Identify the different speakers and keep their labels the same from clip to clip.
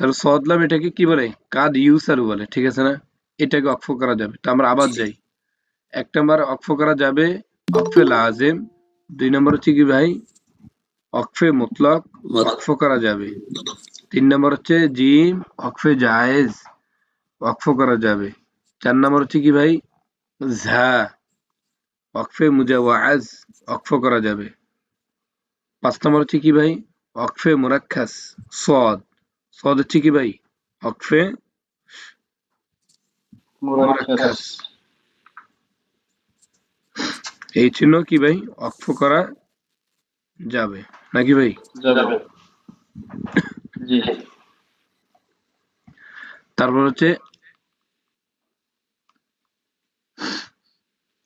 Speaker 1: তাহলে সদলাম এটাকে কি বলে? কাদ ইউসারু বলে ঠিক আছে না? এটাকে অক্ষ করা যাবে। তো আমরা আবার যাই। এক নম্বর অক্ষ করা যাবে অক্ষে লাজেম দুই নম্বর হচ্ছে কি ভাই? অক্ষে মুতলক অক্ষ করা যাবে। তিন নম্বর হচ্ছে জিম অক্ষে জায়েজ অক্ষ করা যাবে। চার নম্বর হচ্ছে কি ভাই? ঝা অক্ষে মুজাওয়াজ অক্ষ করা যাবে। পাঁচ নম্বর হচ্ছে কি ভাই? অক্ষে মুরাক্কাস সদ হচ্ছে কি ভাই অক্ষে মুরাক্কাস এই চিহ্ন কি ভাই? অক্ষ করা যাবে। নাকি ভাই? তারপর হচ্ছে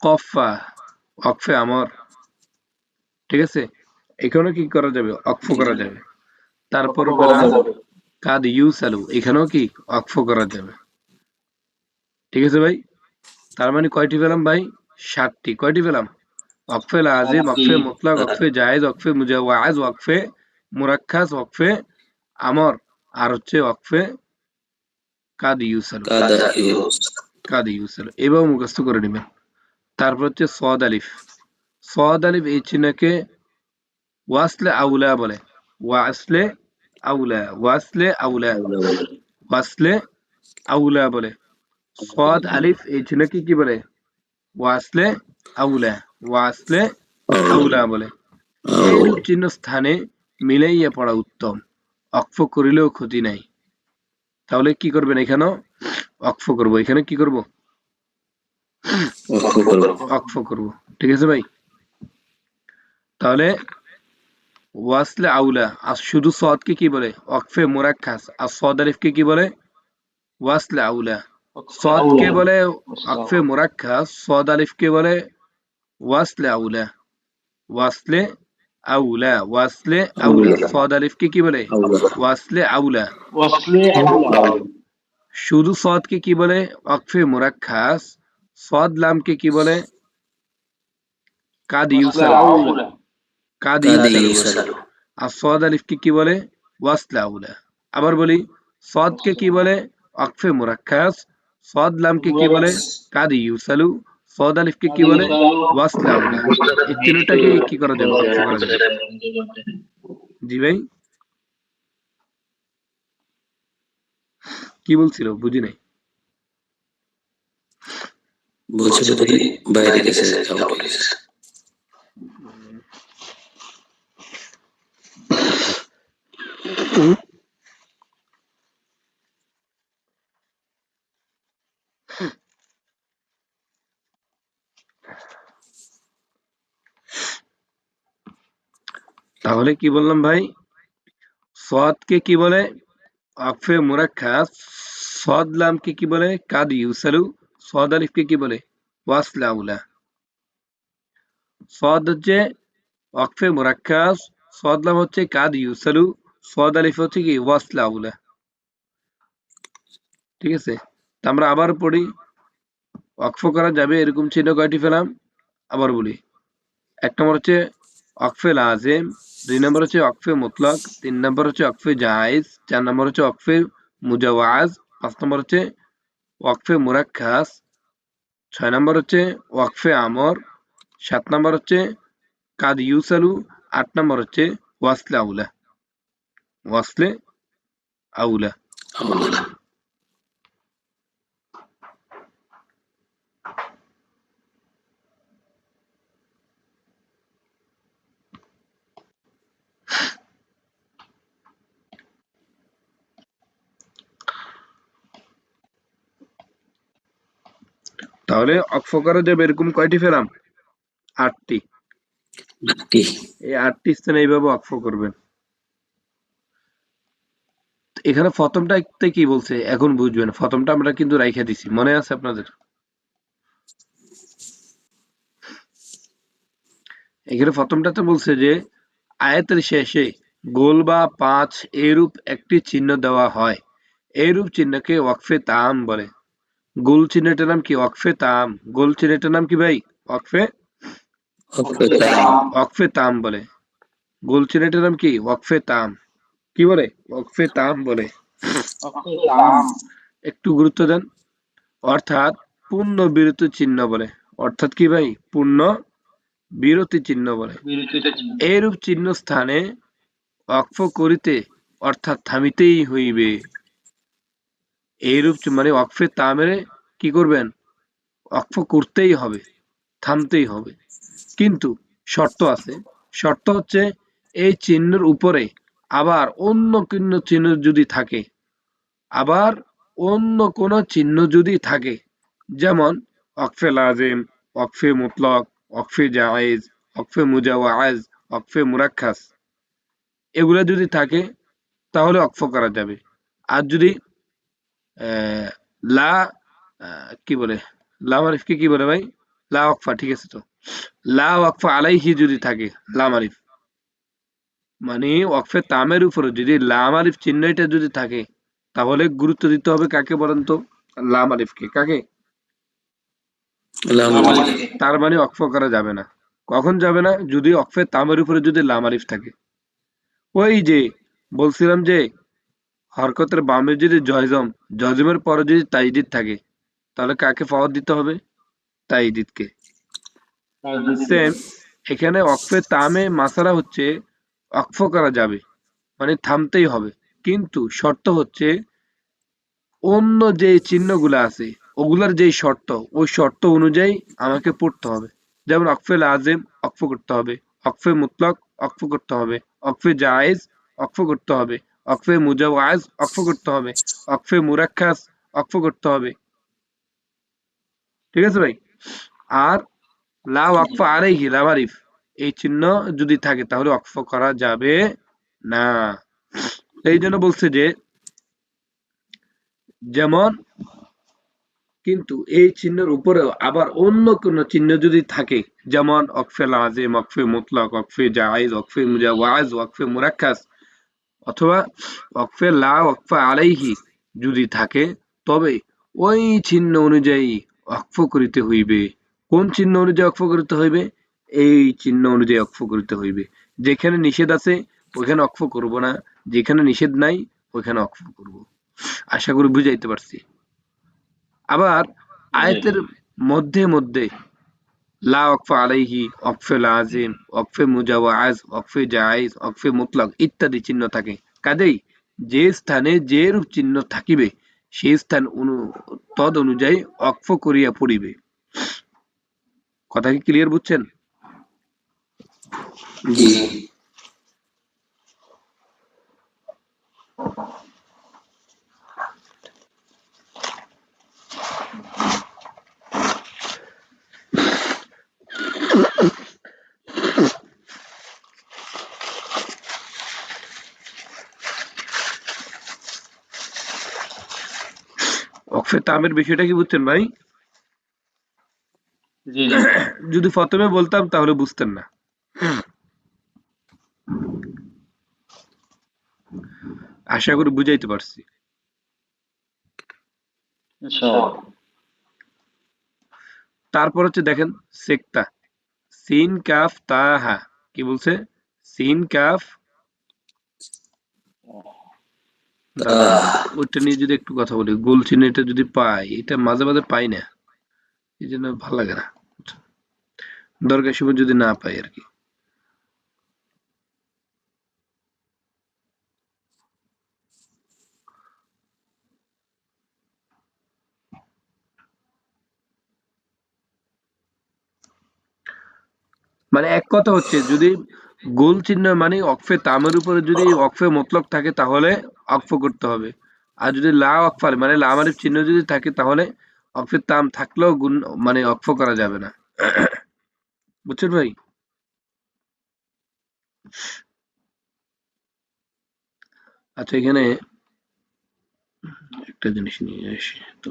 Speaker 1: কফা অক্ষে আমর। ঠিক আছে? এখানেও কি করা যাবে? অক্ষ করা যাবে। তারপর
Speaker 2: যাবে।
Speaker 1: কাদ ইউসালু এখানেও কি অক্ষ করা যাবে? ঠিক আছে ভাই? তার মানে কয়টি পেলাম ভাই? সাতটি। কয়টি পেলাম? অকফে লাজিম। অকফে মুতলাক অকফে জায়েজ অকফে মুজাওয়াজ অকফে মুরাক্কাস অকফে আমর আর হচ্ছে অকফে কাদ ইউসালু।
Speaker 3: কাদা ইউস
Speaker 1: কাদ ইউসালু। এভাবে মুখস্থ করে নেবেন। তারপর হচ্ছে সদ আলিফ। সদ আলিফ এই চিহ্নকে ওয়াসলে আউলা বলে। ওয়াসলে আউলা ওয়াসলে আউলা ওয়াসলে আউলা বলে। সদ আলিফ এই চিহ্নকে কি বলে? ওয়াসলে আউলা ওয়াসলে আউলা বলে। চিহ্ন স্থানে মিলাইয়া পড়া উত্তম। অক্ষ করিলেও ক্ষতি নাই। তাহলে কি করবেন এখানেও? অক্ষ করব। এখানে কি করব?
Speaker 3: করো
Speaker 1: করব। ঠিক আছে ভাই? তাহলে ওয়াসলে আউলা আর শুধু সদকে কি বলে? অকফে মুরাক্কাস আর সদ আলিফকে কি বলে? ওয়াসলে আউলা। সদকে বলে অকফে মুরাক্কাস সদ আলিফকে বলে ওয়াসলে আউলা। ওয়াসলে আউলা। ওয়াসলে আউলা। সদ আলিফকে কি বলে?
Speaker 3: আউলা।
Speaker 1: ওয়াসলে আউলা।
Speaker 2: ওয়াসলে আউলা।
Speaker 1: শুধু সদকে কি বলে? অকফে মুরাক্কাস সদ লামকে কি বলে? কাদ
Speaker 2: ওয়াসলে
Speaker 1: আর সদ আলিফকে কি বলে? আবার বলি সদকে কি বলে? অকফে মুরাক্কাস। সদ লামকে কি বলে? কাদ ইউসালু। সদ আলিফকে কি বলে? ওয়াসলা আউলা এই তিনটাকে কি করা যাবে করা যাবে জি ভাই। কি বলছিল? বুঝি নাই।
Speaker 3: বলছিল বাইরে গেছে আউট হয়ে গেছে
Speaker 1: তাহলে কি বললাম ভাই সদকে কি বলে অকফে মুরাক্কাস সদ লামকে কি বলে কাদ ইউসালু সদ আলিফকে কি বলে ওয়াসলা আউলা সদ হচ্ছে অকফে মুরাক্কাস সদ লাম হচ্ছে কাদ ইউসালু সদ আলিফ হচ্ছে কি ওয়াসলা আউলা ঠিক আছে? তা আমরা আবার পড়ি। অক্ফ করা যাবে, এরকম চিহ্ন কয়টি পেলাম? আবার বলি। এক নম্বর হচ্ছে অকফে লাজেম, দুই নম্বর হচ্ছে অকফে মুতলক, তিন নম্বর হচ্ছে অকফে জায়েজ, চার নম্বর হচ্ছে অকফে মুজাওয়াজ, পাঁচ নম্বর হচ্ছে ওয়াকফে মুরাক্কাস, ছয় নম্বর হচ্ছে ওয়াকফে আমর, সাত নম্বর হচ্ছে কাদ ইউসালু, আট নম্বর হচ্ছে ওয়াসলে ওয়াসলে আউলা
Speaker 3: আউলা
Speaker 1: তাহলে অক্ষ করা যাবে এরকম কয়টি পেলাম আটটি। এই আটটি স্থানে এইভাবে অক্ষ করবেন। এখানে প্রথমটা কি বলছে? এখন বুঝবেন। প্রথমটা আমরা কিন্তু রাইখা দিছি। মনে আছে আপনাদের? এখানে প্রথমটাতে বলছে যে আয়াতের শেষে গোল বা পাঁচ এরূপ একটি চিহ্ন দেওয়া হয়। এইরূপ চিহ্নকে ওয়াকফে তাম বলে। গোল চিহ্নটার নাম কি? ওয়াকফে তাম। গোল চিহ্নটার নাম কি ভাই? ওয়াকফে? ওয়াকফে তাম বলে। গোল চিহ্নটার নাম কি? ওয়াকফে তাম। কি বলে? ওয়াকফে তাম বলে। একটু গুরুত্ব দেন। অর্থাৎ পূর্ণ বিরতি চিহ্ন বলে। অর্থাৎ কি ভাই? পূর্ণ বিরতি চিহ্ন বলে। এইরূপ চিহ্ন স্থানে অক্ষ করিতে, অর্থাৎ থামিতেই হইবে। এইরূপ মানে অক্ষে তামেরে কি করবেন? অক্ষ করতেই হবে, থামতেই হবে। কিন্তু শর্ত আছে। শর্ত হচ্ছে এই চিহ্নের উপরে আবার অন্য কোন চিহ্ন যদি থাকে, আবার অন্য কোন চিহ্ন যদি থাকে, যেমন অকফে লাজেম অকফে মুতলক অকফে জায়েজ অকফে মুজাওয়াজ অকফে মুরাক্কাস, এগুলো যদি থাকে, তাহলে অক্ফ করা যাবে। আর যদি লা কি বলে? লা মারিফকে কি বলে ভাই? লা ওয়াকফা, ঠিক আছে তো। লা ওয়াকফা আলাইহি যদি থাকে, লা মারিফ। মানে ওয়াকফে তামের উপরে যদি লা মারিফ চিহ্নটা যদি থাকে তাহলে গুরুত্ব দিতে হবে কাকে বলেন তো? লা মারিফকে কাকে? তার মানে অক্ফ করা যাবে না। কখন যাবে না? যদি অক্ফে তামের উপরে যদি লা মারিফ থাকে। ওই যে বলছিলাম যে হরকতের বামে যদি জয়জম জয়জমের পরে যদি তাইদিদ থাকে তাহলে কাকে পাওয়ার দিতে হবে? তাইদিদকে সেম এখানে অক্ফে তামে মাসারা হচ্ছে অক্ফ করা যাবে। মানে থামতেই হবে। কিন্তু শর্ত হচ্ছে, অন্য যে চিহ্নগুলো আছে, ওগুলার যে শর্ত, ওই শর্ত অনুযায়ী আমাকে পড়তে হবে। যেমন অকফে লাজেম অক্ফ করতে হবে। অকফে মুতলক অক্ফ করতে হবে। অকফে জায়েজ অক্ফ করতে হবে। অকফে মুজাওয়াজ অক্ফ করতে হবে। অকফে মুরাক্কাস অক্ফ করতে হবে। ঠিক আছে ভাই? আর লা ওয়াকফ আলাইহি, লা মারিফ এই চিহ্ন যদি থাকে, তাহলে অক্ফ করা যাবে না। এই জন্য বলছে যে, যেমন, কিন্তু এই চিহ্নের উপরেও আবার অন্য কোন চিহ্ন যদি থাকে, যেমন অকফে লাজিম অকফে মুতলাক অকফে জায়েজ অকফে মুজাওয়াজ অকফে মুরাক্কাস অথবা অকফে লা অকফা আলাইহি যদি থাকে, তবে ওই চিহ্ন অনুযায়ী অক্ফ করিতে হইবে। কোন চিহ্ন অনুযায়ী অক্ফ করিতে হইবে? এই চিহ্ন অনুযায়ী অক্ষ করিতে হইবে। যেখানে নিষেধ আছে, ওইখানে অক্ফ করব না। যেখানে নিষেধ নাই, ওইখানে অক্ফ করব। আশা করি বুঝাইতে পারছি। আবার আয়াতের মধ্যে মধ্যে, লা অকফা আলাইহি, অকফে লাজিম, অকফে মুজাওয়াজ, অকফে জায়েজ, অকফে মুতলাক ইত্যাদি চিহ্ন থাকে। কাজেই যে স্থানে যে রূপ চিহ্ন থাকিবে সেই স্থান অনু- তদ অনুযায়ী অক্ফ করিয়া পড়িবে। কথা কি ক্লিয়ার বুঝছেন?
Speaker 3: জি।
Speaker 1: তামের বিষয়টা কি বুঝছেন ভাই? যদি প্রথমে বলতাম তাহলে বুঝতেন না। আশা করি বুঝাইতে পারছি। তারপর হচ্ছে দেখেন সেক্তা। সিন কাফ তাহা। কি বলছে? সিন কাফ। ওইটা নিয়ে যদি একটু কথা বলি গোল চিহ্ন এটা যদি পাই এটা মাঝে মাঝে পাই না। এই জন্য ভালো লাগে না। দরকার সময় যদি না পাই আর কি। মানে এক কথা হচ্ছে, যদি গোল চিহ্ন মানে অক্ফে তামের উপরে যদি অক্ফে মতলক থাকে, তাহলে অক্ফ করতে হবে। আর যদি লা অক্ফার মানে লা মারিফ চিহ্ন যদি থাকে, তাহলে অক্ফে তাম থাকলেও গুণ মানে অক্ফ করা যাবে না। বুঝছেন ভাই? আচ্ছা এখানে একটা জিনিস নিয়ে আসি। তো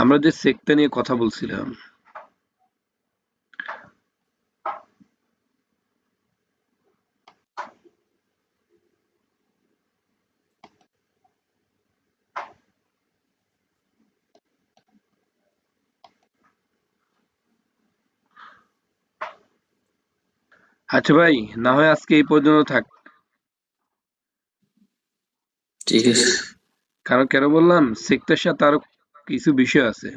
Speaker 1: আমরা যে সেক্তা নিয়ে কথা বলছিলাম আচ্ছা ভাই না হয় আজকে এই পর্যন্ত থাক।
Speaker 3: ঠিক আছে।
Speaker 1: কারণ কেন বললাম সেক্টর সাথে আরও কিছু বিষয় আছে।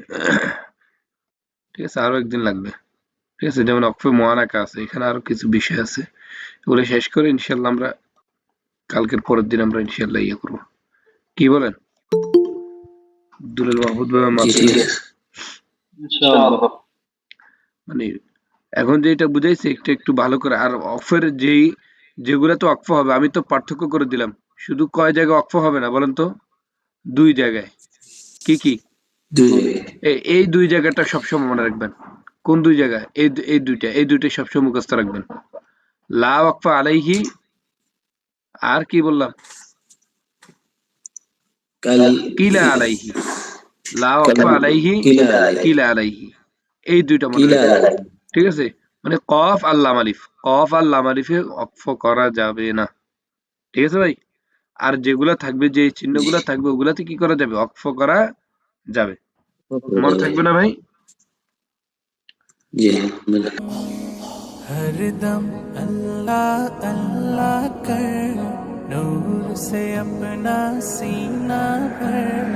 Speaker 1: ঠিক আছে আরও একদিন লাগবে। ঠিক আছে যেমন অক্ষয় মহানাকা আছে এখানে আরও কিছু বিষয় আছে। এগুলো শেষ করে ইনশাল্লাহ আমরা কালকের পরের দিন আমরা ইনশাল্লাহ ইয়ে করব। কি বলেন? দুলাল মাহমুদ ভাই মানে এখন যেটা বুঝাইছে একটু একটু ভালো করে। আর অফের যেই যেগুলো তো অক্ফ হবে আমি তো পার্থক্য করে দিলাম। শুধু কয় জায়গায় অক্ফ হবে না বলেন তো? দুই জায়গায়। কি কি? এই দুই জায়গাটা সবসময় মনে রাখবেন। কোন দুই জায়গায়? এই এই দুইটা এই দুইটা সবসময় মুখস্থ রাখবেন। লা ওয়াকফা আলাইহি আর কি বললাম?
Speaker 3: কাল
Speaker 1: আলাইহি। লা ওয়াকফা আলাইহি
Speaker 3: কিলা আলাইহি।
Speaker 1: এই দুইটা মনে রাখবেন। ঠিক আছে মানে কফ আর লাম আলিফ কফ আর লাম আলিফে অক্ফ করা যাবে না ঠিক আছে ভাই আর যেগুলা থাকবে যে চিহ্নগুলা থাকবে ওগুলাতে কি করা যাবে অক্ফ করা যাবে মনে থাকবে না ভাই
Speaker 3: জি আলহামদুলিল্লাহ
Speaker 4: हरदम अल्लाह अल्लाह कर नूर से अपना सीना भर